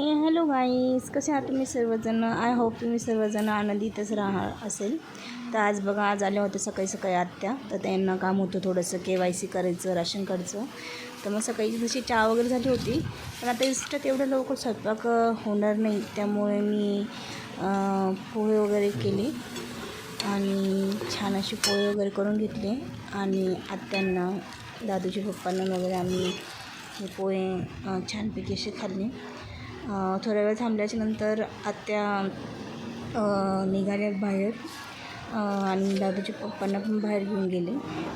हे हॅलो गाईस कसे आहात तुम्ही सर्वजण? आय होप तुम्ही सर्वजण आनंदीतच राहा असेल. तर आज बघा आज आल्या होत्या सकाळी सकाळी आत्या. तर त्यांना काम होतं थोडंसं के वाय सी करायचं राशन कार्डचं. तर मग सकाळी जशी चहा वगैरे झाली होती पण आता इष्टात एवढं लवकर स्वयंपाक होणार नाही. त्यामुळे मी पोहे वगैरे केले आणि छान असे पोहे वगैरे करून घेतले. आणि आत्यांना दादूच्या पप्पांना वगैरे आम्ही हे पोहे छानपैकी असे खाल्ले. थोडा थोड्या वेळ थांबल्याच्या नंतर आत्या अं, निघाल्या बाहेर. आणि दादूच्या पप्पांना पण बाहेर घेऊन गेले.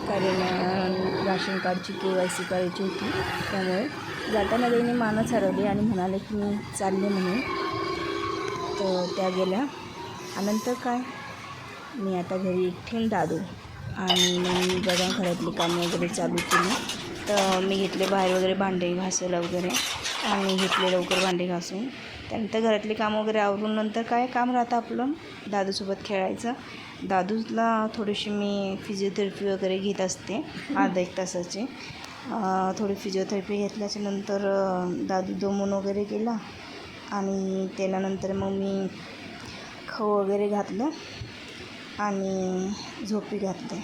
कारण राशन कार्डची के वाय सी करायची होती. त्यामुळे जाताना त्यांनी मानच हरवली आणि म्हणाले की मी चालले म्हणून. तर त्या गेल्या. अनंतर काय? मी आता घरी एकटीन दादू. आणि मी बघा घरातली कामं वगैरे चालू केली. तर मी घेतले बाहेर वगैरे भांडे घासायला वगैरे. आणि घेतले लवकर भांडे घासून. त्यानंतर घरातले काम वगैरे आवरून नंतर काय काम राहतं आपलं? दादूसोबत खेळायचं. दादूला थोडीशी मी फिजिओथेरपी वगैरे घेत असते अर्धा एक तासाची. थोडी फिजिओथेरपी घेतल्याच्या नंतर दादू दमून वगैरे गेला आणि त्याच्यानंतर मग मी खव वगैरे घातलं आणि झोपी घातले.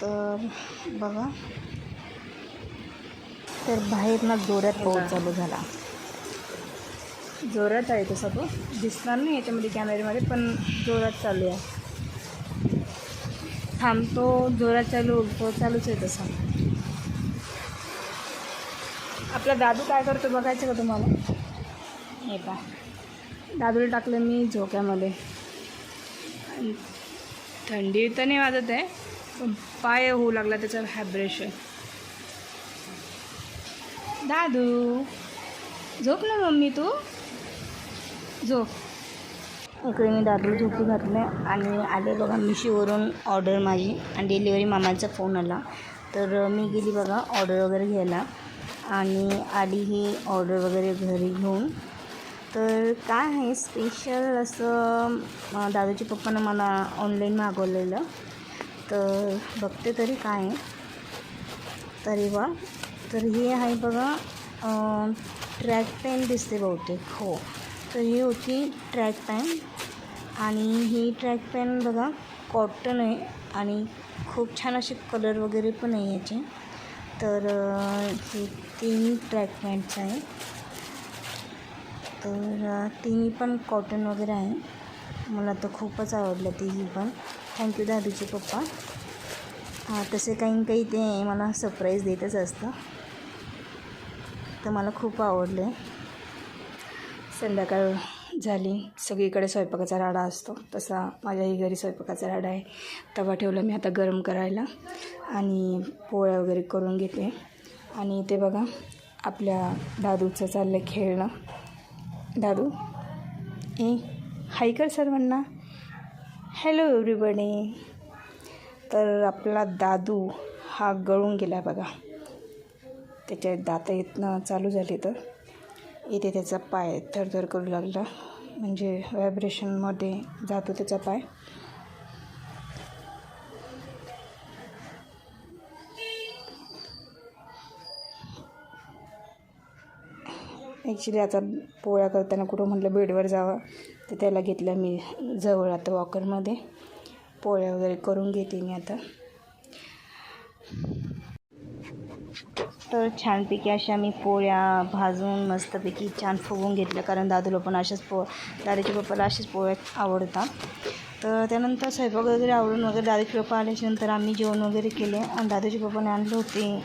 तर बघा तर बाहेर ना जोरात पाऊस चालू झाला. जोरात आहे तसं तो. दिसणार नाही याच्यामध्ये कॅमेऱ्यामध्ये पण जोरात चालू आहे. थांबतो जोरात चालू तो चालूच आहे तसा. आपला दादू काय करतो बघायचं का तुम्हाला? हे पा दादूला टाकलं मी झोक्यामध्ये. आणि थंडी तर नाही वाजत आहे पण पाय होऊ लागला त्याचा व्हायब्रेशन दादू झोप ना मम्मी तू? झोप. इकडे मी दादू झोपू घातले आणि आले बघा मिशीवरून ऑर्डर माझी आणि डिलिव्हरी मामाचा फोन आला. तर मी गेली बघा ऑर्डर वगैरे घ्यायला आणि आली ही ऑर्डर वगैरे घरी घेऊन. तर काय आहे स्पेशल असं दादूच्या पप्पानं मला ऑनलाईन मागवलेलं. तर बघते तरी काय आहे. तरी वा तर ही आहे बघा ट्रॅक पॅन दिसते बहुतेक. हो. तर ही होती ट्रॅक पॅन आणि ही ट्रॅक पॅन बघा कॉटन आहे आणि खूप छान असे कलर वगैरे पण आहे याचे. तर हे तीन ट्रॅक पॅन्ट्स आहे तर तिन्ही पण कॉटन वगैरे आहे. मला तर खूपच आवडलं तीही पण. थँक्यू दादूचे पप्पा. हां तसे काही काही ते मला सरप्राईज देतच असतं. तर मला खूप आवडले. संध्याकाळ झाली. सगळीकडे स्वयंपाकाचा राडा असतो. तसा माझ्याही घरी स्वयंपाकाचा राडा आहे. तवा ठेवला मी आता गरम करायला आणि पोळ्या वगैरे करून घेते. आणि ते बघा आपल्या दादूचं चाललं आहे खेळणं. दादू ए हाय कर सर्वांना. हॅलो एव्हरीबडी तर आपला दादू हा गळून गेला बघा. त्याच्या दात येतनं चालू झाले तर. इथे त्याचा पाय थरथर करू लागला. म्हणजे व्हायब्रेशनमध्ये जातो त्याचा पाय. ॲक्च्युली आता पोळ्या करताना कुठं म्हटलं बेडवर जावं तर त्याला घेतलं मी जवळ आता वॉकरमध्ये पोळ्या वगैरे करून घेते मी आता. तर छानपैकी अशा मी पोळ्या भाजून मस्तपैकी छान फुगून घेतल्या. कारण दादूला पण अशाच पो दादाच्या पप्पाला अशाच पोळ्या आवडतात. तर त्यानंतर स्वयंपाक वगैरे आवडून वगैरे दादाचे पप्पा आल्याच्यानंतर आम्ही जेवण वगैरे केले. आणि दादाचे पप्पाने आणले होते.